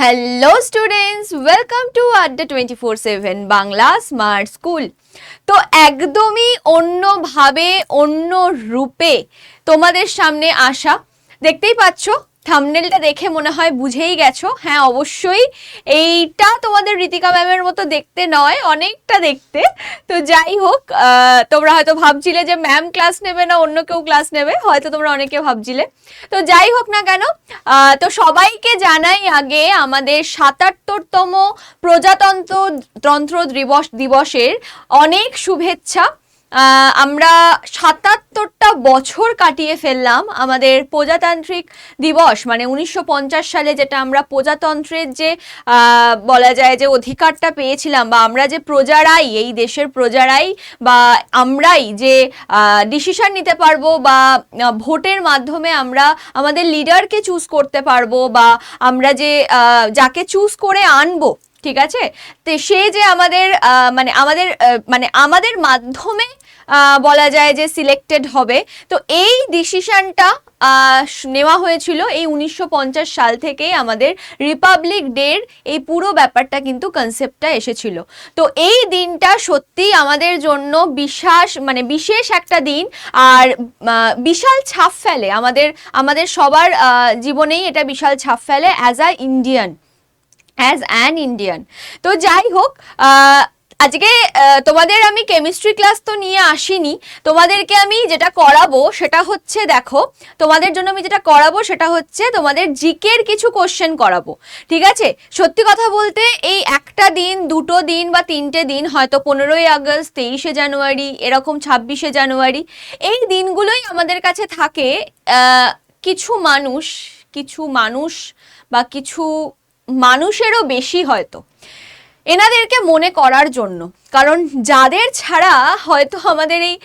Hello students welcome to Adda twenty four seven Bangla smart school তো একদমই অন্যভাবে, অন্য রূপে তোমাদের সামনে আসা। দেখতেই পাচ্ছ থামনেলটা দেখে মনে হয় বুঝেই গেছো। হ্যাঁ অবশ্যই এইটা তোমাদের রীতিকা ম্যামের মতো দেখতে নয়, অনেকটা দেখতে। তো যাই হোক তোমরা হয়তো ভাবছিলে যে ম্যাম ক্লাস নেবে না, অন্য কেউ ক্লাস নেবে, হয়তো তোমরা অনেকে ভাবছিলে। তো যাই হোক না কেন তো সবাইকে জানাই আগে আমাদের সাতাত্তরতম প্রজাতন্ত্র তন্ত্র দিবস, দিবসের অনেক শুভেচ্ছা। আমরা সাতাত্তরটা বছর কাটিয়ে ফেললাম আমাদের প্রজাতান্ত্রিক দিবস মানে উনিশশো পঞ্চাশ সালে যেটা আমরা প্রজাতন্ত্রের যে বলা যায় যে অধিকারটা পেয়েছিলাম বা আমরা যে প্রজারাই, এই দেশের প্রজারাই বা আমরাই যে ডিসিশন নিতে পারব বা ভোটের মাধ্যমে আমরা আমাদের লিডারকে চুজ করতে পারব বা আমরা যে যাকে চুজ করে আনব, ঠিক আছে? তো সে যে আমাদের মানে আমাদের মানে আমাদের মাধ্যমে বলা যায় যে সিলেক্টেড হবে। তো এই ডিসিশনটা নেওয়া হয়েছিল এই উনিশশো পঞ্চাশ সাল থেকেই আমাদের রিপাবলিক ডের এই পুরো ব্যাপারটা কিন্তু কনসেপ্টটা এসেছিল। তো এই দিনটা সত্যি আমাদের জন্য বিশ্বাস মানে বিশেষ একটা দিন। আর বিশাল ছাপ ফেলে। আমাদের আমাদের সবার জীবনেই এটা বিশাল ছাপ ফেলে as a Indian as an Indian তো যাই হোক আজকে তোমাদের আমি কেমিস্ট্রি ক্লাস তো নিয়ে আসিনি। তোমাদেরকে আমি যেটা করাবো সেটা হচ্ছে, দেখো, তোমাদের জন্য আমি যেটা করাবো সেটা হচ্ছে তোমাদের জিকের কিছু কোশ্চেন করাবো। ঠিক আছে? সত্যি কথা বলতে, এই একটা দিন, দুটো দিন বা তিনটে দিন, হয়তো পনেরোই আগস্ট, তেইশে জানুয়ারি, এরকম ছাব্বিশে জানুয়ারি, এই দিনগুলোই আমাদের কাছে থাকে কিছু মানুষ কিছু মানুষ বা কিছু মানুষেরও বেশি হয়তো। এনাদেরকে মনে করার জন্য। কারণ যাদের ছাড়া হয়তো আমাদের এই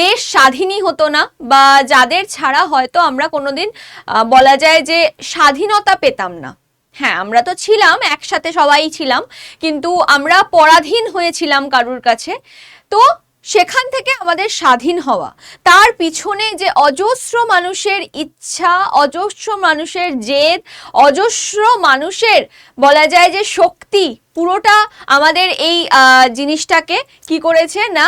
দেশ স্বাধীনই হতো না, বা যাদের ছাড়া হয়তো আমরা কোনোদিন দিন বলা যায় যে স্বাধীনতা পেতাম না। হ্যাঁ আমরা তো ছিলাম, একসাথে সবাই ছিলাম, কিন্তু আমরা পরাধীন হয়েছিলাম কারুর কাছে। তো সেখান থেকে আমাদের স্বাধীন হওয়া। তার পিছনে যে অজস্র মানুষের ইচ্ছা, অজস্র মানুষের জেদ, অজস্র মানুষের বলা যায় যে শক্তি, পুরোটা আমাদের এই জিনিসটাকে কি করেছে না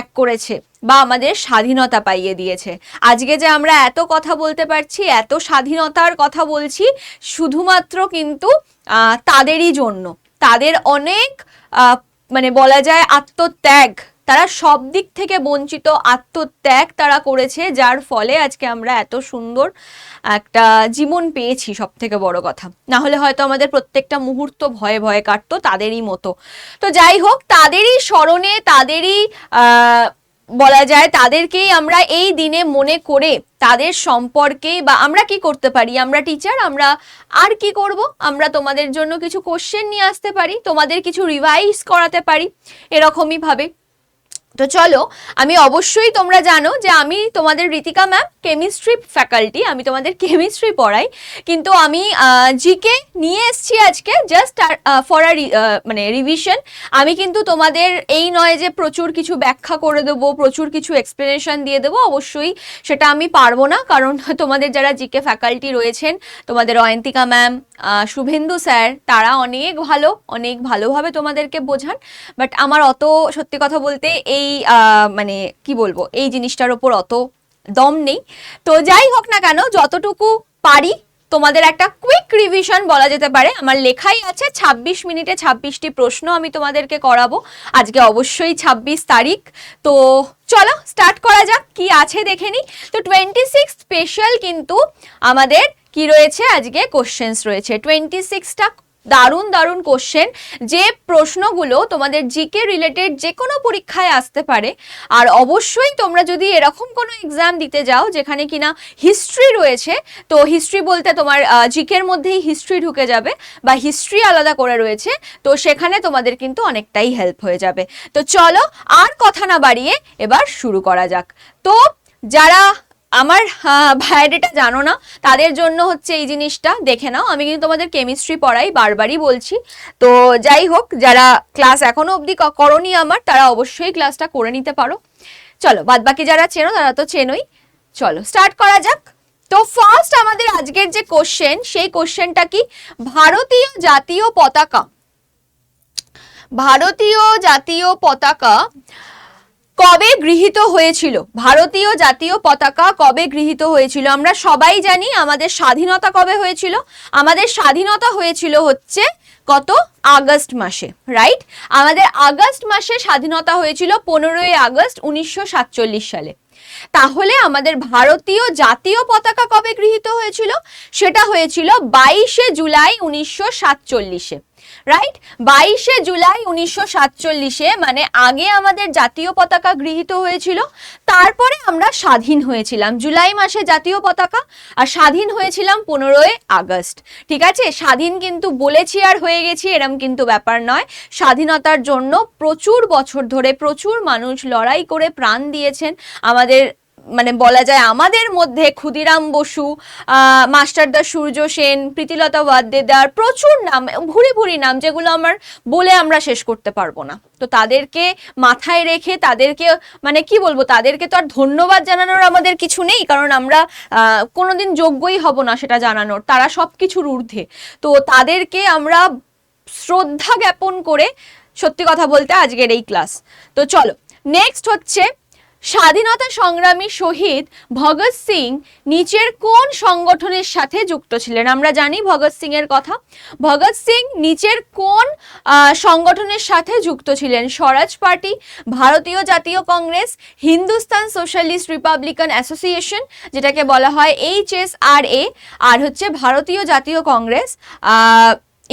এক করেছে বা আমাদের স্বাধীনতা পাইয়ে দিয়েছে। আজকে যে আমরা এত কথা বলতে পারছি, এত স্বাধীনতার কথা বলছি, শুধুমাত্র কিন্তু তাদেরই জন্য। তাদের অনেক মানে বলা যায় আত্মত্যাগ তারা সব দিক থেকে বঞ্চিত, আত্মত্যাগ তারা করেছে, যার ফলে আজকে আমরা এত সুন্দর একটা জীবন পেয়েছি সব থেকে বড় কথা। না হলে হয়তো আমাদের প্রত্যেকটা মুহূর্ত ভয়ে ভয়ে কাটতো তাদেরই মতো। তো যাই হোক, তাদেরই স্মরণে, তাদেরই বলা যায় তাদেরকেই আমরা এই দিনে মনে করে তাদের সম্পর্কে বা আমরা কি করতে পারি? আমরা টিচার আমরা আর কি করব? আমরা তোমাদের জন্য কিছু কোশ্চেন নিয়ে আসতে পারি, তোমাদের কিছু রিভাইজ করাতে পারি, এরকমই ভাবে। তো চলো, আমি অবশ্যই তোমরা জানো যে আমি তোমাদের রীতিকা ম্যাম কেমিস্ট্রি ফ্যাকাল্টি আমি তোমাদের কেমিস্ট্রি পড়াই। কিন্তু আমি জিকে নিয়ে এসেছি আজকে জাস্ট ফর আ মানে রিভিশন আমি কিন্তু তোমাদের এই নয় যে প্রচুর কিছু ব্যাখ্যা করে দেবো, প্রচুর কিছু এক্সপ্লেনেশন দিয়ে দেবো, অবশ্যই সেটা আমি পারব না। কারণ তোমাদের যারা জিকে ফ্যাকাল্টি রয়েছেন, তোমাদের অয়ন্তিকা ম্যাম শুভেন্দু স্যার, তারা অনেক ভালো, অনেক ভালোভাবে তোমাদেরকে বোঝান। বাট আমার অত, সত্যি কথা বলতে এই মানে কি বলব, এই জিনিসটার ওপর অত দম নেই। তো যাই হোক না কেন, যতটুকু পারি তোমাদের একটা কুইক রিভিশন বলা যেতে পারে। আমার লেখাই আছে ২৬ মিনিটে ছাব্বিশটি প্রশ্ন আমি তোমাদেরকে করাবো। আজকে অবশ্যই ২৬ তারিখ। তো চলো স্টার্ট করা যাক, কি আছে দেখে নিই। তো টোয়েন্টি সিক্স স্পেশাল কিন্তু আমাদের কি রয়েছে? আজকে কোশ্চেন্স রয়েছে। টোয়েন্টি সিক্সটা দারুণ দারুণ কোশ্চেন যে প্রশ্নগুলো তোমাদের জিকে রিলেটেড যে কোনো পরীক্ষায় আসতে পারে, আর অবশ্যই তোমরা যদি এরকম কোনো এক্সাম দিতে যাও যেখানে কিনা হিস্ট্রি রয়েছে, তো হিস্ট্রি বলতে তোমার জিকের মধ্যেই হিস্ট্রি ঢুকে যাবে বা হিস্ট্রি আলাদা করে রয়েছে, তো সেখানে তোমাদের কিন্তু অনেকটাই হেল্প হয়ে যাবে। তো চলো আর কথা না বাড়িয়ে এবার শুরু করা যাক। তো যারা আমার বায়োডেটা জানো না। তাদের জন্য হচ্ছে এই জিনিসটা, দেখে নাও। আমি কিন্তু তোমাদের কেমিস্ট্রি পড়াই, বারবারই বলছি। তো যাই হোক, যারা ক্লাস এখনও অবধি করনি আমার, তারা অবশ্যই ক্লাসটা করে নিতে পারো। চলো বাদ বাকি যারা চেনো, তারা তো চেনোই। চলো স্টার্ট করা যাক। তো ফার্স্ট আমাদের আজকের যে কোশ্চেন সেই কোশ্চেনটা কি? ভারতীয় জাতীয় পতাকা। ভারতীয় জাতীয় পতাকা কবে গৃহীত হয়েছিল? ভারতীয় জাতীয় পতাকা কবে গৃহীত হয়েছিল? আমরা সবাই জানি আমাদের স্বাধীনতা কবে হয়েছিল। আমাদের স্বাধীনতা হয়েছিল হচ্ছে কত? আগস্ট মাসে রাইট আমাদের আগস্ট মাসে স্বাধীনতা হয়েছিল পনেরোই আগস্ট উনিশশো সাতচল্লিশ সালে। তাহলে আমাদের ভারতীয় জাতীয় পতাকা কবে গৃহীত হয়েছিল? সেটা হয়েছিল বাইশে জুলাই উনিশশো সাতচল্লিশে। রাইট বাইশে জুলাই উনিশশো সাতচল্লিশে মানে আগে আমাদের জাতীয় পতাকা গৃহীত হয়েছিল, তারপরে আমরা স্বাধীন হয়েছিলাম। জুলাই মাসে জাতীয় পতাকা, আর স্বাধীন হয়েছিলাম পনেরোই আগস্ট। ঠিক আছে? স্বাধীন কিন্তু বলেছি আর হয়ে গেছি, এরম কিন্তু ব্যাপার নয়। স্বাধীনতার জন্য প্রচুর বছর ধরে প্রচুর মানুষ লড়াই করে প্রাণ দিয়েছেন আমাদের মানে বলা যায় আমাদের মধ্যে ক্ষুদিরাম বসু মাস্টারদা সূর্য সেন, প্রীতিলতা ওয়াদ্দেদার প্রচুর নাম, ভুরি ভুরি নাম যেগুলো আমার বলে আমরা শেষ করতে পারব না। তো তাদেরকে মাথায় রেখে তাদেরকে মানে কি বলব, তাদেরকে তো আর ধন্যবাদ জানানোর আমাদের কিছু নেই, কারণ আমরা কোনোদিন যোগ্যই হব না সেটা জানানোর, তারা সব কিছুর ঊর্ধ্বে। তো তাদেরকে আমরা শ্রদ্ধা জ্ঞাপন করে সত্যি কথা বলতে আজকের এই ক্লাস। তো চলো নেক্সট হচ্ছে স্বাধীনতা সংগ্রামী শহীদ ভগৎ সিং নিচের কোন সংগঠনের সাথে যুক্ত ছিলেন? আমরা জানি ভগৎ সিং এর কথা। ভগৎ সিং নিচের কোন সংগঠনের সাথে যুক্ত ছিলেন? স্বরাজ পার্টি, ভারতীয় জাতীয় Congress, Hindustan socialist republican association, যেটাকে বলা হয় এইচ এস আর এ, আর হচ্ছে ভারতীয় জাতীয় কংগ্রেস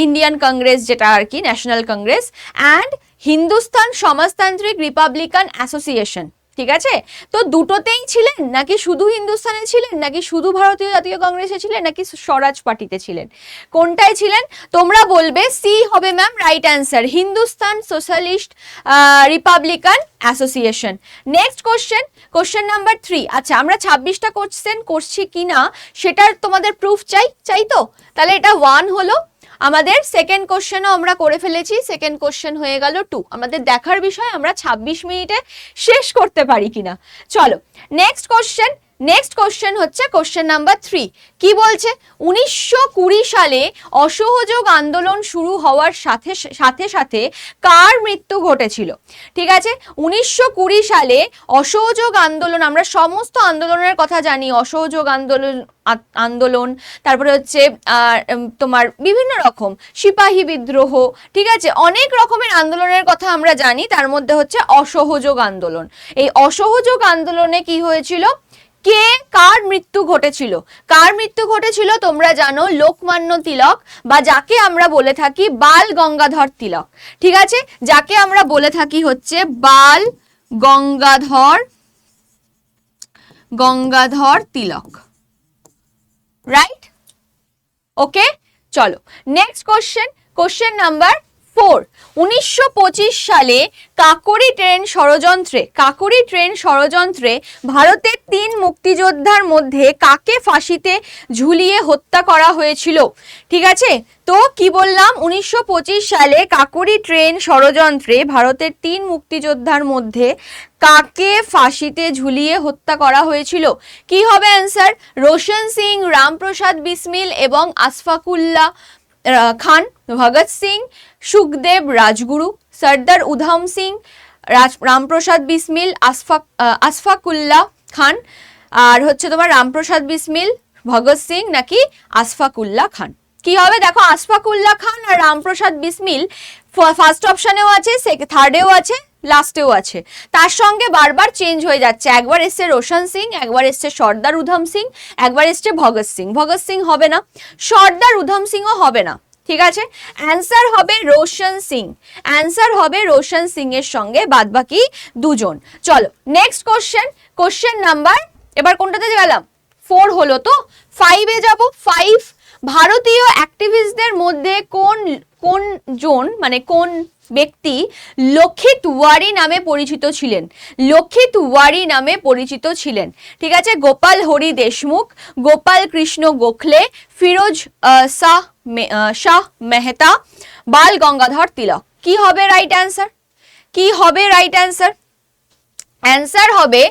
ইন্ডিয়ান কংগ্রেস যেটা আর কি, ন্যাশনাল কংগ্রেস, অ্যান্ড হিন্দুস্তান সমাজতান্ত্রিক রিপাবলিকান অ্যাসোসিয়েশন। ঠিক আছে? তো দুটোতেই ছিলেন? নাকি শুধু হিন্দুস্তানে ছিলেন? নাকি শুধু ভারতীয় জাতীয় কংগ্রেসে ছিলেন? নাকি স্বরাজ পার্টিতে ছিলেন? কোনটায় ছিলেন? তোমরা বলবে সি হবে ma'am right answer Hindustan socialist republican association next question question number three আচ্ছা আমরা ছাব্বিশটা কোশ্চেন করছি কি না সেটার তোমাদের প্রুফ চাই চাই তো? তাহলে এটা ওয়ান হলো। আমাদের সেকেন্ড কোশ্চেনও আমরা করে ফেলেছি। সেকেন্ড কোশ্চেন হয়ে গেল টু আমাদের দেখার বিষয় আমরা ছাব্বিশ মিনিটে শেষ করতে পারি কিনা। চলো নেক্সট কোশ্চেন নেক্সট কোশ্চেন হচ্ছে কোশ্চেন নাম্বার থ্রি কি বলছে? উনিশশো কুড়ি সালে অসহযোগ আন্দোলন শুরু হওয়ার সাথে সাথে সাথে কার মৃত্যু ঘটেছিল? ঠিক আছে? উনিশশো কুড়ি সালে অসহযোগ আন্দোলন, আমরা সমস্ত আন্দোলনের কথা জানি, অসহযোগ আন্দোলন আন্দোলন, তারপরে হচ্ছে তোমার বিভিন্ন রকম, সিপাহী বিদ্রোহ, ঠিক আছে? অনেক রকমের আন্দোলনের কথা আমরা জানি, তার মধ্যে হচ্ছে অসহযোগ আন্দোলন। এই অসহযোগ আন্দোলনে কি হয়েছিল? কে কার মৃত্যু ঘটেছিল? কার মৃত্যু ঘটেছিল তোমরা জানো, লোকমান্য তিলক বা যাকে আমরা বলে থাকি বাল গঙ্গাধর তিলক। ঠিক আছে? যাকে আমরা বলে থাকি হচ্ছে বাল গঙ্গাধর গঙ্গাধর তিলক। রাইট ওকে চলো next question question number four উনিশশো পঁচিশ সালে কাকরি ট্রেন ষড়যন্ত্রে, কাকরি ট্রেন ষড়যন্ত্রে ভারতের তিন মুক্তিযোদ্ধার মধ্যে কাকে ফাঁসিতে ঝুলিয়ে হত্যা করা হয়েছিল? ঠিক আছে? তো কি বললাম? উনিশশো পঁচিশ সালে কাকরি ট্রেন ষড়যন্ত্রে ভারতের তিন মুক্তিযোদ্ধার মধ্যে কাকে ফাঁসিতে ঝুলিয়ে হত্যা করা হয়েছিল? কি হবে অ্যান্সার রোশন সিং, রামপ্রসাদ বিসমিল এবং আসফাকুল্লাহ খান, ভগৎ সিং, সুখদেব রাজগুরু, সর্দার উধম সিং, রাজ, রামপ্রসাদ বিসমিল আসফাক আসফাকুল্লা আসফাকুল্লাহ খান, আর হচ্ছে তোমার রামপ্রসাদ বিসমিল, ভগৎ সিং নাকি আসফাকুল্লাহ খান। কি হবে? দেখো, আসফাকুল্লাহ খান আর রামপ্রসাদ বিসমিল ফার্স্ট অপশানেও আছে থার্ডেও আছে লাস্টেও আছে। তার সঙ্গে বারবার চেঞ্জ হয়ে যাচ্ছে। একবার এসছে রোশন সিং, একবার এসছে সর্দার উধম সিং, একবার এসছে ভগৎ সিং। ভগৎ সিং হবে না, সর্দার উধম সিংও হবে না, ঠিক আছে? অ্যান্সার হবে রোশন সিং। অ্যান্সার হবে রোশন সিং এর সঙ্গে, বাদবাকি দুজন। চলো নেক্সট কোশ্চেন কোশ্চেন নাম্বার এবার কোনটাতে গেলাম? ফোর হলো তো। ফাইভে যাব। ফাইভ ভারতীয় অ্যাক্টিভিস্টদের মধ্যে কোন কোন জন মানে কোন ব্যক্তি লক্ষিত ওয়ারি নামে পরিচিত ছিলেন। লক্ষিত ওয়ারি নামে পরিচিত ছিলেন। ঠিক আছে, গোপাল হরি দেশমুখ, গোপাল কৃষ্ণ গোখলে, ফিরোজ শাহ শাহ মেহতা, বাল গঙ্গাধর তিলক। কি হবে রাইট অ্যান্সার কি হবে রাইট অ্যান্সার অ্যান্সার হবে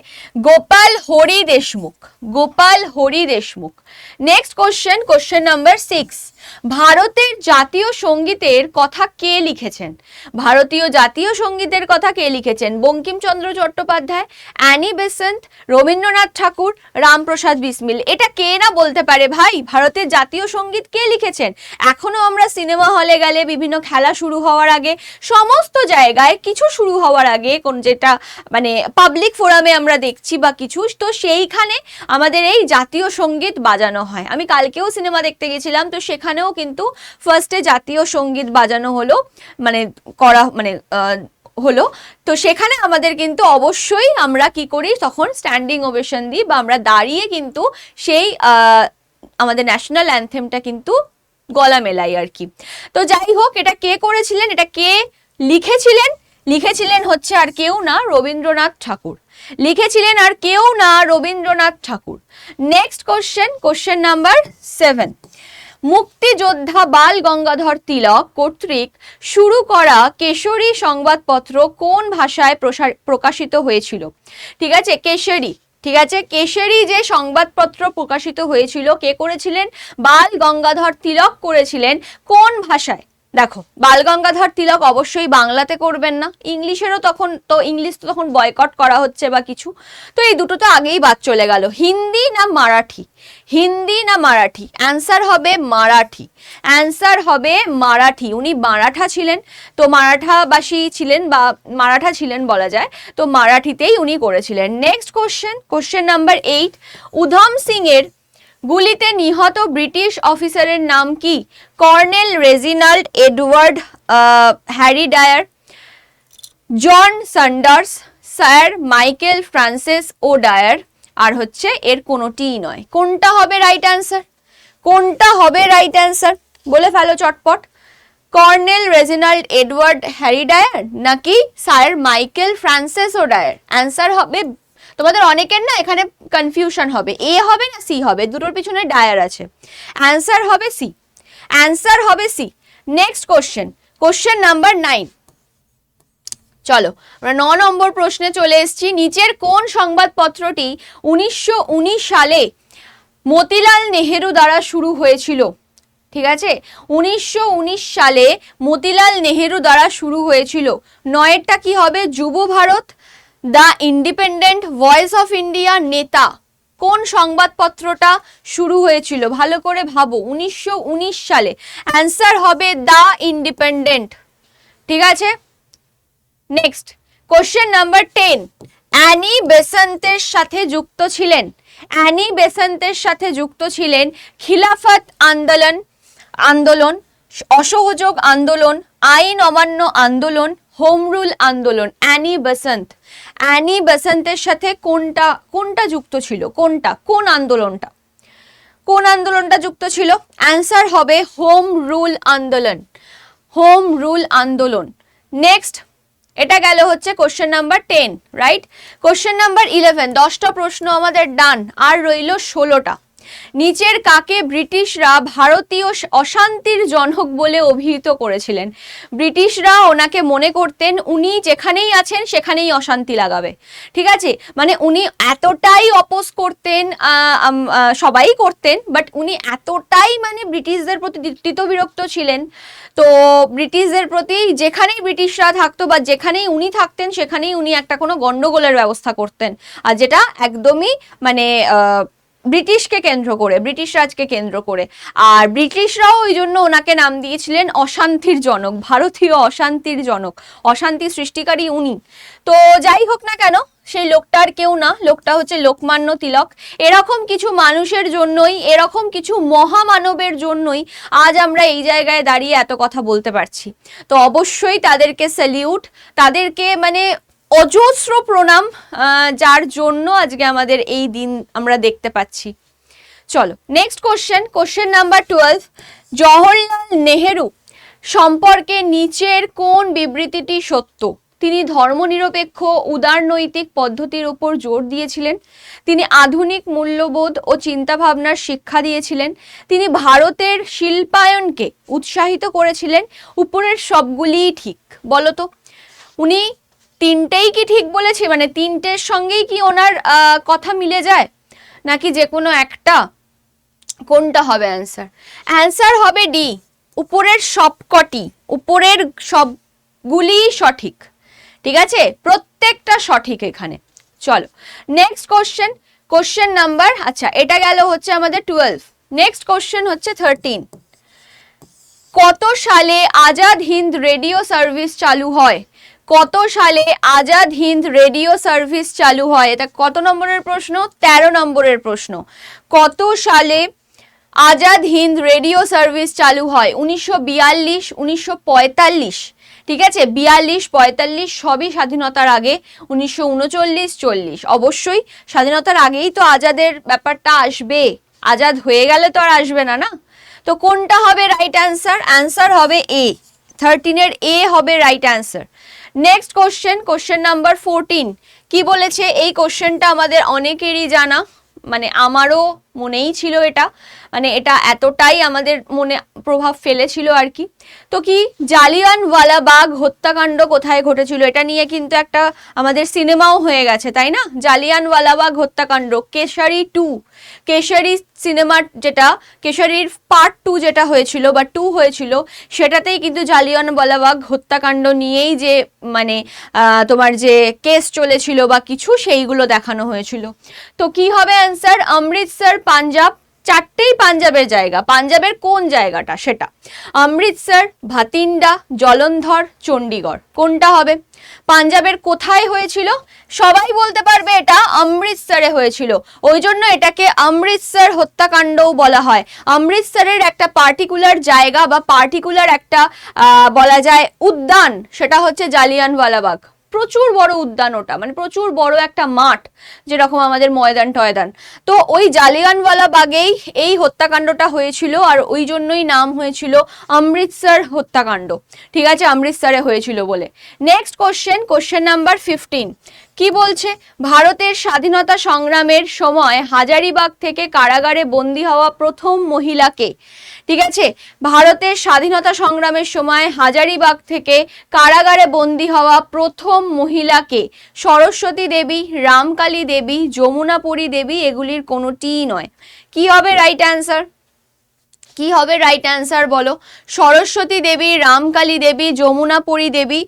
Gopal Hari Deshmukh. Gopal Hari Deshmukh. Next question question number six ভারতের জাতীয় সঙ্গীতের কথা কে লিখেছেন? ভারতীয় জাতীয় সঙ্গীতের কথা কে লিখেছেন? Bankimchandra Chattopadhyay, Annie Besant, Rabindranath Thakur, Ramprasad Bismil. এটা কে না বলতে পারে ভাই? ভারতের জাতীয় সংগীত কে লিখেছেন? এখনও আমরা সিনেমা হলে গেলে বিভিন্ন খেলা শুরু হওয়ার আগে, সমস্ত জায়গায় কিছু শুরু হওয়ার আগে, কোন যেটা মানে পাবলিক ফোরামে আমরা দেখছি বা কিছু, তো সেইখানে আমাদের এই জাতীয় সংগীত বাজানো হয়। আমি কালকেও সিনেমা দেখতে গেছিলাম, তো সেখানেও কিন্তু ফার্স্টে জাতীয় সংগীত বাজানো হলো মানে করা মানে হলো। তো সেখানে আমাদের কিন্তু অবশ্যই আমরা কি করি, তখন স্ট্যান্ডিং ওভেশন দিই বা আমরা দাঁড়িয়ে কিন্তু সেই আমাদের ন্যাশনাল অ্যান্থেমটা কিন্তু গলা মেলাই আর কি। তো যাই হোক, এটা কে করেছিলেন, এটা কে লিখেছিলেন? লিখেছিলেন হচ্ছে আর কেউ না রবীন্দ্রনাথ ঠাকুর। লিখেছিলেন আর কেউ না Rabindranath Thakur. Next question question number seven মুক্তিযোদ্ধা বাল গঙ্গাধর তিলক কর্তৃক শুরু করা কেশরী সংবাদপত্র কোন ভাষায় প্রকাশিত হয়েছিল? ঠিক আছে, কেশরী। ঠিক আছে, কেশরী যে সংবাদপত্র প্রকাশিত হয়েছিল, কে করেছিলেন? বাল গঙ্গাধর তিলক করেছিলেন। কোন ভাষায়? দেখো, বালগঙ্গাধর তিলক অবশ্যই বাংলাতে করবেন না। ইংলিশেরও তখন তো, ইংলিশ তো তখন বয়কট করা হচ্ছে বা কিছু। তো এই দুটো তো আগেই বাদ চলে গেল। হিন্দি না মারাঠি? হিন্দি না মারাঠি? অ্যান্সার হবে মারাঠি। অ্যান্সার হবে মারাঠি। উনি মারাঠা ছিলেন। তো মারাঠাবাসী ছিলেন বা মারাঠা ছিলেন বলা যায়। তো মারাঠিতেই উনি করেছিলেন। Next question question number eight Udham Singh এর গুলিতে নিহত ব্রিটিশ অফিসারের নাম কি? Colonel Reginald Edward Harry Dyer, John Saunders, sir Michael Francis O'Dwyer. আর হচ্ছে এর কোনোটিই নয়। কোনটা হবে রাইট অ্যান্সার? কোনটা হবে রাইট অ্যান্সার? বলে ফেলো চটপট। Colonel Reginald Edward, Harry Dyer নাকি sir Michael Francis O'Dwyer? Answer হবে তোমাদের অনেকের না এখানে কনফিউশন হবে এ হবে না সি হবে, দুটোর পিছনে ডায়ার আছে। অ্যান্সার হবে সি অ্যান্সার হবে C next question question number nine চলো, আমরা ন নম্বর প্রশ্নে চলে এসেছি। নিচের কোন সংবাদপত্রটি উনিশশো উনিশ সালে মতিলাল নেহেরু দ্বারা শুরু হয়েছিল? ঠিক আছে? উনিশশো উনিশ সালে মতিলাল নেহেরু দ্বারা শুরু হয়েছিল। নয়েরটা কি হবে? Yuva Bharat the independent voice of India নেতা। কোন সংবাদপত্রটা শুরু হয়েছিল? ভালো করে ভাবো, উনিশশো উনিশ সালে। অ্যান্সার হবে দ্য ইন্ডিপেন্ডেন্ট। ঠিক আছে? Next, question number ten. Annie বেসন্তের সাথে যুক্ত ছিলেন। অ্যানি বেসন্তের সাথে যুক্ত ছিলেন খিলাফত আন্দোলন আন্দোলন, অসহযোগ আন্দোলন, আইন অমান্য আন্দোলন হোম রুল আন্দোলন, অ্যানি বসন্ত। অ্যানি বসন্তের সাথে কোনটা কোনটা যুক্ত ছিল? কোনটা? কোন আন্দোলনটা? কোন আন্দোলনটা যুক্ত ছিল? অ্যান্সার হবে হোম রুল আন্দোলন। হোম রুল আন্দোলন। নেক্সট, এটা গেল হচ্ছে question number ten, right? Question number eleven, দশটা প্রশ্ন আমাদের ডান, আর রইল ষোলোটা। নিচের কাকে ব্রিটিশরা ভারতীয় অশান্তির জনক বলে অভিহিত করেছিলেন। ব্রিটিশরা ওনাকে মনে করতেন উনি যেখানেই আছেন সেখানেই অশান্তি লাগাবে। ঠিক আছে? মানে উনি এতটাই অপোজ করতেন সবাই করতেন বাট উনি এতটাই মানে ব্রিটিশদের প্রতি বিরক্ত ছিলেন। তো ব্রিটিশদের প্রতি যেখানেই ব্রিটিশরা থাকতো বা যেখানেই উনি থাকতেন, সেখানেই উনি একটা কোনো গণ্ডগোলের ব্যবস্থা করতেন। আর যেটা একদমই মানে ব্রিটিশকে কেন্দ্র করে, ব্রিটিশ রাজকে কেন্দ্র করে। আর ব্রিটিশরাও ওই জন্য ওনাকে নাম দিয়েছিলেন অশান্তির জনক, ভারতীয় অশান্তির জনক, অশান্তি সৃষ্টিকারী উনি। তো যাই হোক না কেন, সেই লোকটার কেউ না, লোকটা হচ্ছে লোকমান্য তিলক। এরকম কিছু মানুষের জন্যই, এরকম কিছু মহামানবের জন্যই আজ আমরা এই জায়গায় দাঁড়িয়ে এত কথা বলতে পারছি। তো অবশ্যই তাদেরকে স্যালিউট তাদেরকে মানে অজস্র প্রণাম যার জন্য আজকে আমাদের এই দিন আমরা দেখতে পাচ্ছি। চলো next question question number twelve Jawaharlal Nehru সম্পর্কে নিচের কোন বিবৃতিটি সত্য? তিনি ধর্মনিরপেক্ষ উদারনৈতিক পদ্ধতির উপর জোর দিয়েছিলেন। তিনি আধুনিক মূল্যবোধ ও চিন্তাভাবনার শিক্ষা দিয়েছিলেন। তিনি ভারতের শিল্পায়নকে উৎসাহিত করেছিলেন। উপরের সবগুলিই ঠিক বলতো উনি তিনটেই কি ঠিক বলেছি? মানে তিনটের সঙ্গেই কি ওনার কথা মিলে যায়? নাকি যে কোনো একটা? কোনটা হবে অ্যান্সার অ্যান্সার হবে ডি উপরের সবকটি, উপরের সবগুলি সঠিক। ঠিক আছে? প্রত্যেকটা সঠিক এখানে। চলো নেক্সট কোশ্চেন কোশ্চেন নাম্বার আচ্ছা এটা গেল হচ্ছে আমাদের টুয়েলভ নেক্সট কোশ্চেন হচ্ছে থার্টিন কত সালে আজাদ হিন্দ রেডিও সার্ভিস চালু হয়? কত সালে আজাদ হিন্দ রেডিও সার্ভিস চালু হয়? এটা কত নম্বরের প্রশ্ন? ১৩ নম্বরের প্রশ্ন। কত সালে আজাদ হিন্দ রেডিও সার্ভিস চালু হয়? উনিশশো বিয়াল্লিশ, উনিশশো পঁয়তাল্লিশ। ঠিক আছে? বিয়াল্লিশ, পঁয়তাল্লিশ সবই স্বাধীনতার আগে। উনিশশো উনচল্লিশ, চল্লিশ। অবশ্যই স্বাধীনতার আগেই তো আজাদের ব্যাপারটা আসবে। আজাদ হয়ে গেলে তো আর আসবে না না? তো কোনটা হবে রাইট অ্যান্সার অ্যান্সার হবে এ থার্টিনের এ হবে right answer next question question number fourteen কি বলেছে? এই কোশ্চেনটা আমাদের অনেকেরই জানা। মানে আমারও মনেই ছিল এটা। মানে এটা এতটাই আমাদের মনে প্রভাব ফেলেছিল আর কি। তো কি জালিয়ানওয়ালা বাগ হত্যাকাণ্ড কোথায় ঘটেছিল? এটা নিয়ে কিন্তু একটা আমাদের সিনেমাও হয়ে গেছে, তাই না? জালিয়ানওয়ালা বাগ হত্যাকাণ্ড, কেশারি টু কেশারি সিনেমার যেটা, কেশারির পার্ট টু যেটা হয়েছিল বা টু হয়েছিল, সেটাতেই কিন্তু জালিয়ান বলাবাগ হত্যাকাণ্ড নিয়েই যে মানে তোমার যে কেস চলেছিল বা কিছু সেইগুলো দেখানো হয়েছিল। তো কি হবে অ্যান্সার অমৃতসর, পাঞ্জাব চারটেই পাঞ্জাবের জায়গা। পাঞ্জাবের কোন জায়গাটা? সেটা। অমৃতসর, ভাতিন্ডা, জলন্ধর চণ্ডীগড় কোনটা হবে? পাঞ্জাবের কোথায় হয়েছিল? সবাই বলতে পারবে এটা অমৃতসরে হয়েছিল। ওই জন্য এটাকে অমৃতসর হত্যাকাণ্ডও বলা হয়। অমৃতসরের একটা পার্টিকুলার জায়গা বা পার্টিকুলার একটা বলা যায় উদ্যান, সেটা হচ্ছে জালিয়ানওয়ালাবাগ। প্রচুর বড় উদ্যান ওটা মানে প্রচুর বড় একটা মাঠ যেরকম আমাদের ময়দান টয়দান। তো ওই জালিয়ানওয়ালা বাগেই এই হত্যাকাণ্ডটা হয়েছিল আর ওই জন্যই নাম হয়েছিল অমৃতসর হত্যাকাণ্ড। ঠিক আছে, অমৃতসরে হয়েছিল বলে। Next question question number fifteen কি বলছে? ভারতের স্বাধীনতা সংগ্রামের সময় হাজারিবাগ থেকে কারাগারে বন্দী হওয়া প্রথম মহিলাকে ঠিক আছে, ভারতের স্বাধীনতা সংগ্রামের সময় হাজারিবাগ থেকে কারাগারে বন্দী হওয়া প্রথম মহিলাকে সরস্বতী দেবী, রামকালী দেবী, যমুনাপুরী দেবী এগুলির কোনোটিই নয়। কি হবে রাইট অ্যান্সার কি হবে রাইট অ্যান্সার বলো? সরস্বতী দেবী, রামকালী দেবী, যমুনাপুরী দেবী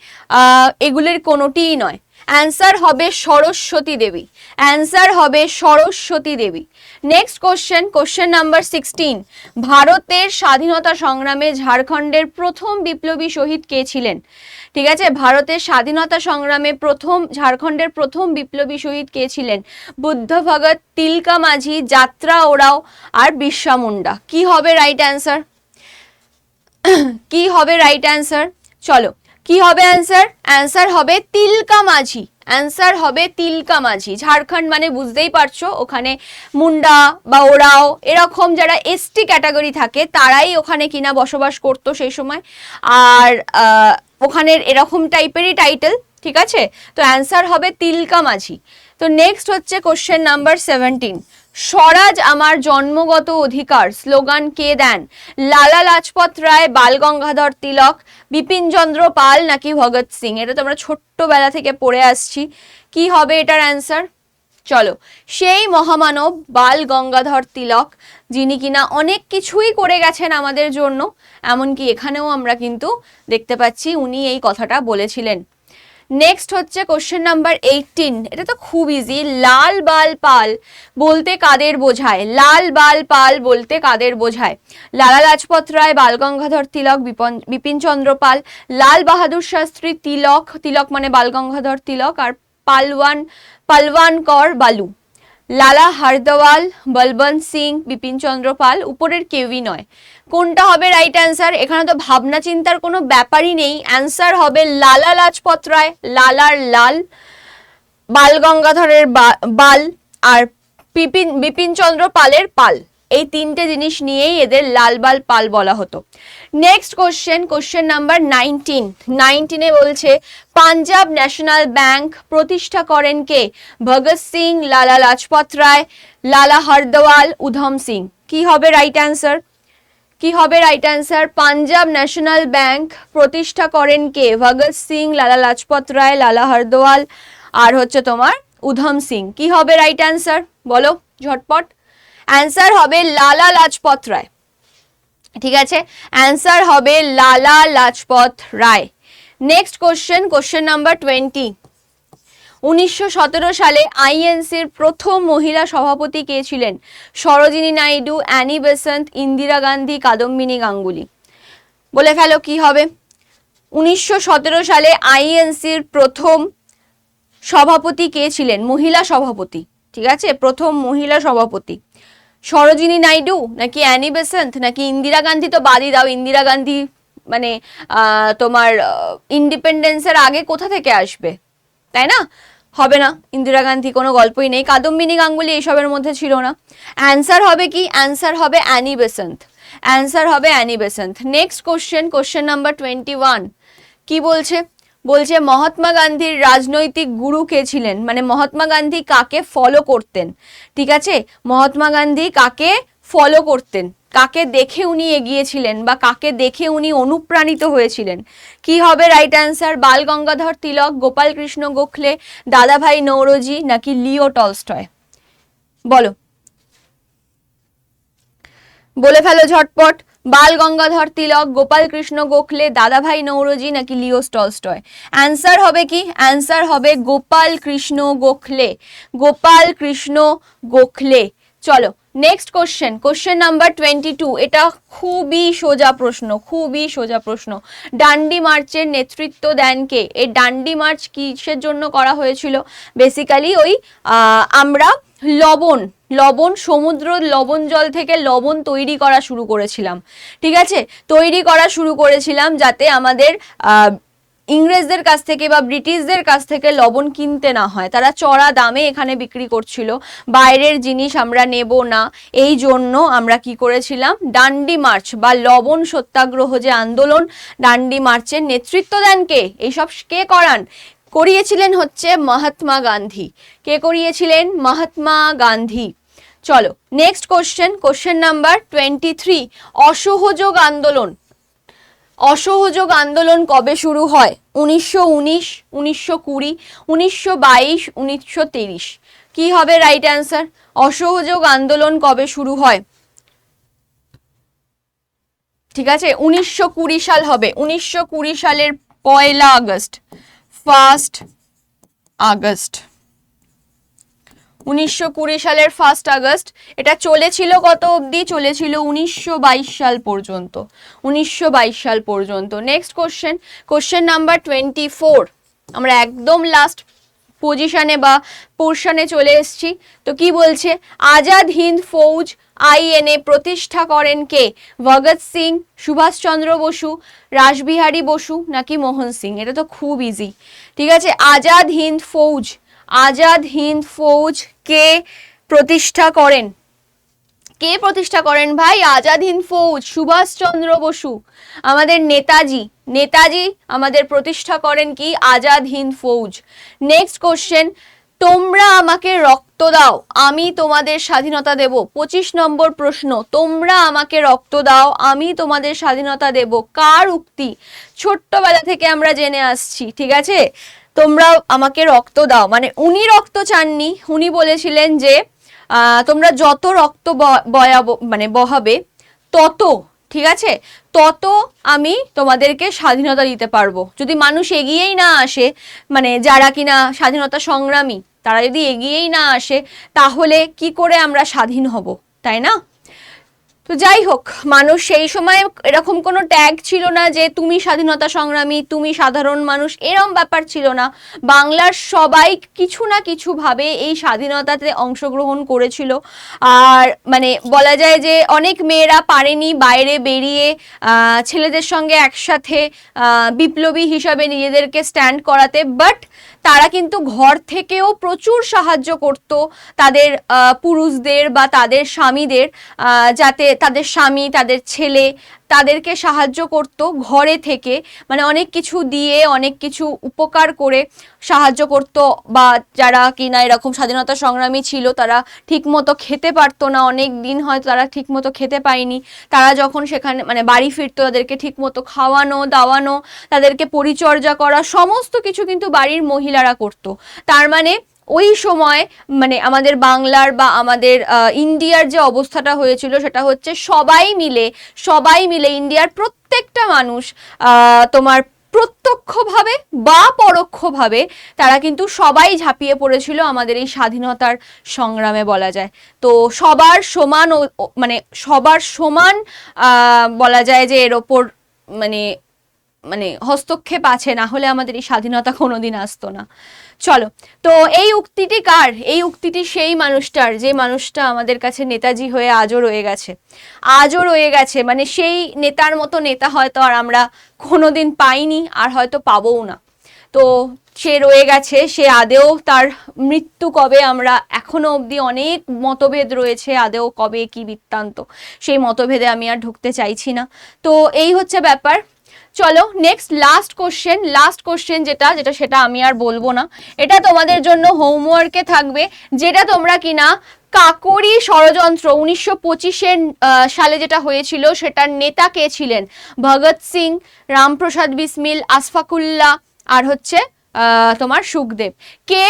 এগুলির কোনোটিই নয়। অ্যান্সার হবে সরস্বতী দেবী। অ্যান্সার হবে Saraswati Devi. Next question question number sixteen ভারতের স্বাধীনতা সংগ্রামে ঝাড়খণ্ডের প্রথম বিপ্লবী শহীদ কে ছিলেন? ঠিক আছে, ভারতের স্বাধীনতা সংগ্রামে প্রথম, ঝাড়খণ্ডের প্রথম বিপ্লবী শহীদ কে ছিলেন? বুদ্ধ ভগৎ, তিলকা মাঝি, যাত্রা ওরাও আর বিরসা মুন্ডা। কি হবে রাইট অ্যান্সার কি হবে রাইট অ্যান্সার চলো কি হবে অ্যান্সার অ্যান্সার হবে তিলকা মাঝি। অ্যান্সার হবে তিলকা মাঝি। ঝাড়খণ্ড মানে বুঝতেই পারছ, ওখানে মুন্ডা বা ওরাও এরকম যারা এসটি ক্যাটাগরি থাকে, তারাই ওখানে কিনা বসবাস করতো সেই সময়। আর ওখানের এরকম টাইপেরই টাইটেল ঠিক আছে? তো অ্যান্সার হবে তিলকা মাঝি। তো নেক্সট হচ্ছে কোশ্চেন নাম্বার সেভেন্টিন স্বরাজ আমার জন্মগত অধিকার। স্লোগান কে দেন? লালা লাজপত রায়, বাল গঙ্গাধর তিলক বিপিনচন্দ্র পাল নাকি ভগৎ সিং? এটা তো আমরা ছোট্টবেলা থেকে পড়ে আসছি। কি হবে এটার অ্যান্সার চলো, সেই মহামানব, বাল গঙ্গাধর তিলক, যিনি কিনা অনেক কিছুই করে গেছেন আমাদের জন্য, এমনকি এখানেও আমরা কিন্তু দেখতে পাচ্ছি উনি এই কথাটা বলেছিলেন। নেক্সট হচ্ছে কোশ্চেন নাম্বার এইটিন এটা তো খুব ইজি লাল বাল পাল বলতে কাদের বোঝায়? লাল বাল পাল বলতে কাদের বোঝায়? লালা লাজপত রায়, বাল গঙ্গাধর তিলক, বিপন বিপিনচন্দ্র পাল। লাল বাহাদুর শাস্ত্রী তিলক। তিলক মানে বাল গঙ্গাধর তিলক। আর পালওয়ান পালওয়ান কর বালু। লালা হারদওয়াল, বলবন্ত সিং বিপিনচন্দ্র পাল উপরের কেউই নয়। কোনটা হবে রাইট অ্যান্সার এখানে তো ভাবনা চিন্তার কোনো ব্যাপারই নেই। অ্যান্সার হবে লালা লাজপত রায়, লালার লাল, বাল গঙ্গাধরের বাল আর বিপিন বিপিনচন্দ্র পালের পাল। এই তিনটে জিনিস নিয়েই এদের লাল বাল পাল বলা হতো। Next question question number nineteen নাইনটিনে বলছে, পাঞ্জাব ন্যাশনাল ব্যাংক প্রতিষ্ঠা করেন কে? ভগৎ সিং, লালা লাজপত রায়, লালা হরদওয়াল উধম সিং। কি হবে রাইট অ্যান্সার কি হবে right answer Punjab national bank প্রতিষ্ঠা করেন কে? ভগৎ সিং, লালা লাজপত রায়, লালা হরদওয়াল আর হচ্ছে তোমার উধম সিং। কি হবে রাইট অ্যান্সার বলো, ঝটপট। অ্যান্সার হবে লালা লাজপত রায় ঠিক আছে? অ্যান্সার হবে Lala Lajpat Rai next question question number twenty উনিশশো সতেরো সালে আইএনসির প্রথম মহিলা সভাপতি কে ছিলেন? Sarojini Naidu, Annie Besant, Indira Gandhi, Kadambini Ganguly. বলে ফেলো কি হবে? উনিশশো সতেরো সালে আইএনসির প্রথম সভাপতি কে ছিলেন? মহিলা সভাপতি। ঠিক আছে? প্রথম মহিলা সভাপতি। সরোজিনী নাইডু, নাকি অ্যানি বেসেন্ট নাকি ইন্দিরা গান্ধী তো বাদই দাও, ইন্দিরা গান্ধী মানে তোমার ইন্ডিপেন্ডেন্সের আগে কোথা থেকে আসবে? তাই না? হবে না, ইন্দিরা গান্ধী কোনো গল্পই নেই, কাদম্বিনী গাঙ্গুলি এইসবের মধ্যে ছিল না। অ্যান্সার হবে কি? অ্যান্সার হবে অ্যানি বেসেন্ট অ্যান্সার হবে Annie Besant next question question number twenty one কি বলছে? বলছে মহাত্মা গান্ধীর রাজনৈতিক গুরু কে ছিলেন? মানে মহাত্মা গান্ধী কাকে ফলো করতেন? ঠিক আছে? মহাত্মা গান্ধী কাকে ফলো করতেন? কাকে দেখে উনি এগিয়েছিলেন বা কাকে দেখে উনি অনুপ্রাণিত হয়েছিলেন? কি হবে রাইট অ্যান্সার বাল গঙ্গাধর তিলক, গোপাল কৃষ্ণ গোখলে, দাদাভাই নৌরোজি নাকি লিও টলস্টয়? বলো। বলে ফেলো ঝটপট। বাল গঙ্গাধর তিলক, গোপাল কৃষ্ণ গোখলে, দাদাভাই নৌরজি নাকি লিও স্টলস্টয় অ্যান্সার হবে কি? অ্যান্সার হবে গোপাল কৃষ্ণ গোখলে। গোপাল কৃষ্ণ গোখলে। চলো next question question number twenty two এটা খুবই সোজা প্রশ্ন, খুবই সোজা প্রশ্ন। ডান্ডি মার্চের নেতৃত্ব দেন কে? এই ডান্ডি মার্চ কিসের জন্য করা হয়েছিল? বেসিক্যালি ওই আমরা লবণ লবণ, সমুদ্র লবণ জল থেকে লবণ তৈরি করা শুরু করেছিলাম। ঠিক আছে? তৈরি করা শুরু করেছিলাম যাতে আমাদের ইংরেজদের কাছ থেকে বা ব্রিটিশদের কাছ থেকে লবণ কিনতে না হয়। তারা চড়া দামে এখানে বিক্রি করছিল। বাইরের জিনিস আমরা নেব না। এই জন্য আমরা কি করেছিলাম? ডান্ডি মার্চ বা লবণ সত্যাগ্রহ যে আন্দোলন, ডান্ডি মার্চের নেতৃত্ব দেন কে? এইসব কে করান? করিয়েছিলেন হচ্ছে মহাত্মা গান্ধী। কে করিয়েছিলেন? মহাত্মা গান্ধী। চলো next question question number twenty three অসহযোগ আন্দোলন। অসহযোগ আন্দোলন কবে শুরু হয়? উনিশশো উনিশ, উনিশশো কুড়ি, উনিশশো বাইশ, উনিশশো তিরিশ। কি হবে রাইট অ্যান্সার অসহযোগ আন্দোলন কবে শুরু হয়? ঠিক আছে? উনিশশো কুড়ি সাল হবে। উনিশশো কুড়ি সালের পয়লা আগস্ট ফার্স্ট আগস্ট। উনিশশো কুড়ি সালের ফার্স্ট আগস্ট। এটা চলেছিল কত অবধি? চলেছিল উনিশশো বাইশ সাল পর্যন্ত। উনিশশো বাইশ সাল পর্যন্ত। Next question question number twenty four আমরা একদম লাস্ট পজিশনে বা পোর্শনে চলে এসেছি। তো কি বলছে? আজাদ হিন্দ ফৌজ আইএনএ প্রতিষ্ঠা করেন কে? ভগৎ সিং, সুভাষচন্দ্র বসু, রাসবিহারী বসু নাকি মোহন সিং? এটা তো খুব ইজি ঠিক আছে? আজাদ হিন্দ ফৌজ আজাদ হিন্দ ফৌজ কে প্রতিষ্ঠা করেন? কে প্রতিষ্ঠা করেন ভাই? আজাদ হিন্দ ফৌজ, সুভাষচন্দ্র বসু। আমাদের নেতাজি নেতাজি আমাদের প্রতিষ্ঠা করেন কি? আজাদ হিন্দ ফৌজ। নেক্সট কোশ্চেন তোমরা আমাকে রক্ত দাও। আমি তোমাদের স্বাধীনতা দেব। পঁচিশ নম্বর প্রশ্ন, তোমরা আমাকে রক্ত দাও। আমি তোমাদের স্বাধীনতা দেব। কার উক্তি? ছোট্টবেলা থেকে আমরা জেনে আসছি, ঠিক আছে? তোমরা আমাকে রক্ত দাও। মানে উনি রক্ত চাননি। উনি বলেছিলেন যে তোমরা যত রক্ত বয়াবো মানে বহাবে, তত, ঠিক আছে? তত আমি তোমাদেরকে স্বাধীনতা দিতে পারব। যদি মানুষ এগিয়েই না আসে মানে যারা কিনা স্বাধীনতা সংগ্রামী তারা যদি এগিয়েই না আসে, তাহলে কি করে আমরা স্বাধীন হব? তাই না? তো যাই হোক, মানুষ সেই সময় এরকম কোনো ট্যাগ ছিল না যে তুমি স্বাধীনতা সংগ্রামী, তুমি সাধারণ মানুষ, এরম ব্যাপার ছিল না। বাংলার সবাই কিছু না কিছু ভাবে এই স্বাধীনতাতে অংশগ্রহণ করেছিল। আর মানে বলা যায় যে অনেক মেয়েরা পারেনি বাইরে বেরিয়ে ছেলেদের সঙ্গে একসাথে বিপ্লবী হিসাবে নিজেদেরকে স্ট্যান্ড করাতে। বাট তারা কিন্তু ঘর থেকেও প্রচুর সাহায্য করত তাদের পুরুষদের বা তাদের স্বামীদের যাতে তাদের স্বামী, তাদের ছেলে তাদেরকে সাহায্য করত ঘরে থেকে। মানে অনেক কিছু দিয়ে, অনেক কিছু উপকার করে সাহায্য করত বা যারা কিনা এরকম স্বাধীনতা সংগ্রামী ছিল, তারা ঠিকমতো খেতে পারতো না। অনেক দিন হয়তো তারা ঠিকমতো খেতে পায়নি। তারা যখন সেখানে মানে বাড়ি ফিরতো, তাদেরকে ঠিকমতো খাওয়ানো, দাওয়ানো, তাদেরকে পরিচর্যা করা, সমস্ত কিছু কিন্তু বাড়ির মহিলারা করত। তার মানে ওই সময় মানে আমাদের বাংলার বা আমাদের ইন্ডিয়ার যে অবস্থাটা হয়েছিল সেটা হচ্ছে সবাই মিলে সবাই মিলে ইন্ডিয়ার প্রত্যেকটা মানুষ তোমার প্রত্যক্ষভাবে বা পরোক্ষভাবে তারা কিন্তু সবাই ঝাঁপিয়ে পড়েছিল আমাদের এই স্বাধীনতার সংগ্রামে বলা যায়। তো সবার সমান মানে সবার সমান বলা যায় যে এর ওপর মানে মানে হস্তক্ষেপ আছে, না হলে আমাদের এই স্বাধীনতা কোনোদিন আসতো না। চলো, তো এই উক্তিটি কার? এই উক্তিটি সেই মানুষটার, যে মানুষটা আমাদের কাছে নেতাজি হয়ে আজও রয়ে গেছে। আজও রয়ে গেছে মানে সেই নেতার মতো নেতা হয়তো আর আমরা কোনোদিন পাইনি আর হয়তো পাবও না। তো সে রয়ে গেছে, সে আদেও তার মৃত্যু কবে আমরা এখনও অবধি অনেক মতভেদ রয়েছে, আদেও কবে কি বৃত্তান্ত। সেই মতভেদে আমি আর ঢুকতে চাইছি না। তো এই হচ্ছে ব্যাপার। চলো next last question last question যেটা যেটা সেটা আমি আর বলব না। এটা তোমাদের জন্য হোমওয়ার্কে থাকবে, যেটা তোমরা কিনা কাকরি ষড়যন্ত্র উনিশশো পঁচিশের সালে যেটা হয়েছিল, সেটার নেতা কে ছিলেন? ভগৎ সিং, রামপ্রসাদ বিসমিল, আসফাকুল্লাহ, আর হচ্ছে তোমার সুখদেব। কে?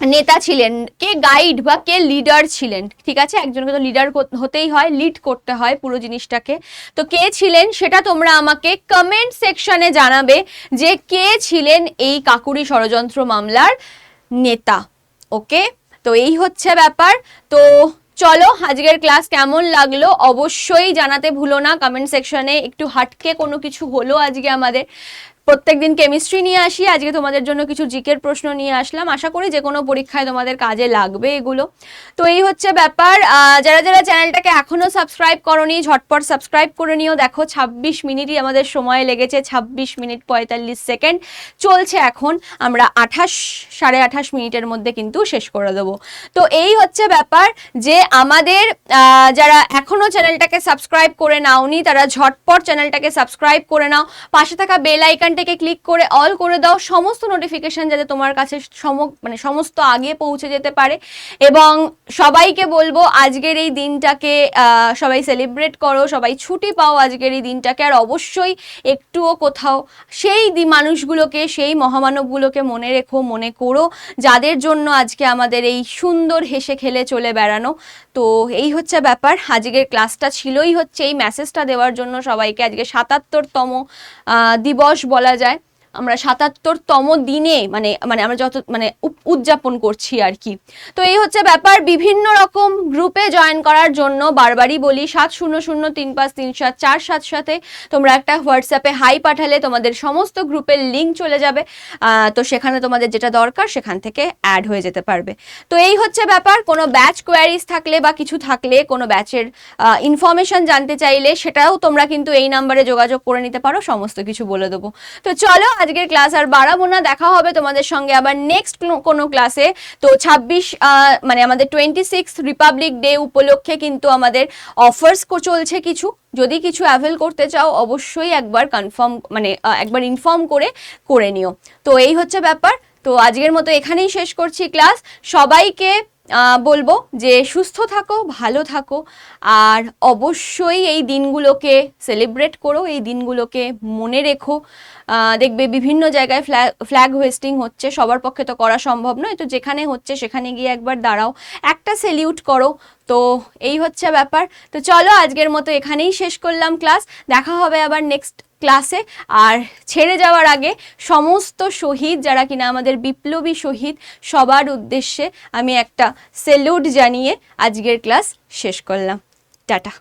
নেতা ছিলেন, কে গাইড বা কে লিডার ছিলেন, ঠিক আছে? একজনকে তো লিডার হতেই হয় লিড করতে হয় পুরো জিনিসটাকে। তো কে ছিলেন সেটা তোমরা আমাকে কমেন্ট সেকশনে জানাবে যে কে ছিলেন এই কাকুরি ষড়যন্ত্র মামলার নেতা ওকে তো এই হচ্ছে ব্যাপার। তো চলো, আজকের ক্লাস কেমন লাগল অবশ্যই জানাতে ভুলো না। কমেন্ট সেকশনে একটু হাটকে কোনো কিছু হলো আজকে আমাদের। প্রত্যেকদিন কেমিস্ট্রি নিয়ে আসি। আজকে তোমাদের জন্য কিছু জিকের প্রশ্ন নিয়ে আসলাম। আশা করি যে কোনো পরীক্ষায় তোমাদের কাজে লাগবে এগুলো। তো এই হচ্ছে ব্যাপার। যারা যারা চ্যানেলটাকে এখনও সাবস্ক্রাইব করনি, ঝটপট সাবস্ক্রাইব করে নিও। দেখো, ছাব্বিশ মিনিটই আমাদের সময় লেগেছে। ছাব্বিশ মিনিট পঁয়তাল্লিশ সেকেন্ড চলছে এখন। আমরা আঠাশ, সাড়ে আঠাশ মিনিটের মধ্যে কিন্তু শেষ করে দেবো। তো এই হচ্ছে ব্যাপার যে আমাদের যারা এখনও চ্যানেলটাকে সাবস্ক্রাইব করে নাওনি, তারা ঝটপট চ্যানেলটাকে সাবস্ক্রাইব করে নাও। পাশে থাকা বেল আইকনটাকে ক্লিক করে অল করে দাও, সমস্ত নোটিফিকেশন যাতে তোমার কাছে সম মানে সমস্ত আগে পৌঁছে যেতে পারে। এবং সবাইকে বলব, আজকের এই দিনটাকে সবাই সেলিব্রেট করো, সবাই ছুটি পাও আজকের এই দিনটাকে। আর অবশ্যই একটুও কোথাও সেই মানুষগুলোকে, সেই মহামানবগুলোকে মনে রেখো, মনে করো, যাদের জন্য আজকে আমাদের এই সুন্দর হেসে খেলে চলে বেড়ানো। তো এই হচ্ছে ব্যাপার। আজকের ক্লাসটা ছিলই হচ্ছে এই মেসেজটা দেওয়ার জন্য সবাইকে। আজকে সাতাত্তরতম দিবস বলা যায়। আমরা সাতাত্তরতম দিনে মানে মানে আমরা যত মানে উদযাপন করছি আর কি। তো এই হচ্ছে ব্যাপার। বিভিন্ন রকম গ্রুপে জয়েন করার জন্য বারবারই বলি, সাত শূন্য শূন্য তিন পাঁচ তিন সাত চার সাত সাথে তোমরা একটা হোয়াটসঅ্যাপে হাই পাঠালে তোমাদের সমস্ত গ্রুপের লিঙ্ক চলে যাবে। তো সেখানে তোমাদের যেটা দরকার সেখান থেকে অ্যাড হয়ে যেতে পারবে। তো এই হচ্ছে ব্যাপার। কোনো ব্যাচ কোয়ারিজ থাকলে বা কিছু থাকলে, কোনো ব্যাচের ইনফরমেশন জানতে চাইলে সেটাও তোমরা কিন্তু এই নাম্বারে যোগাযোগ করে নিতে পারো। সমস্ত কিছু বলে দেবো। তো চলো আজকের ক্লাস আর বাড়াবো না, দেখা হবে তোমাদের সঙ্গে আবার নেক্সট কোনো ক্লাসে তো ছাব্বিশ মানে আমাদের টোয়েন্টি সিক্স রিপাবলিক ডে উপলক্ষে কিন্তু আমাদের অফার্স চলছে কিছু। যদি কিছু অ্যাভেল করতে চাও, অবশ্যই একবার কনফার্ম মানে একবার ইনফর্ম করে করে নিও। তো এই হচ্ছে ব্যাপার। তো আজকের মতো এখানেই শেষ করছি ক্লাস সবাইকে বলব যে সুস্থ থাকো, ভালো থাকো, আর অবশ্যই এই দিনগুলোকে সেলিব্রেট করো, এই দিনগুলোকে মনে রেখো। দেখবে বিভিন্ন জায়গায় ফ্ল্যাগ ফ্ল্যাগ হোয়েস্টিং হচ্ছে, সবার পক্ষে তো করা সম্ভব নয়। তো যেখানে হচ্ছে, সেখানে গিয়ে একবার দাঁড়াও। একটা সেলিউট করো তো এই হচ্ছে ব্যাপার। তো চলো আজকের মতো এখানেই শেষ করলাম ক্লাস। দেখা হবে আবার নেক্সট ক্লাসে। আর ছেড়ে যাওয়ার আগে সমস্ত শহীদ, যারা কিনা আমাদের বিপ্লবী শহীদ, সবার উদ্দেশ্যে আমি একটা সেলুট জানিয়ে আজকের ক্লাস শেষ করলাম। টাটা।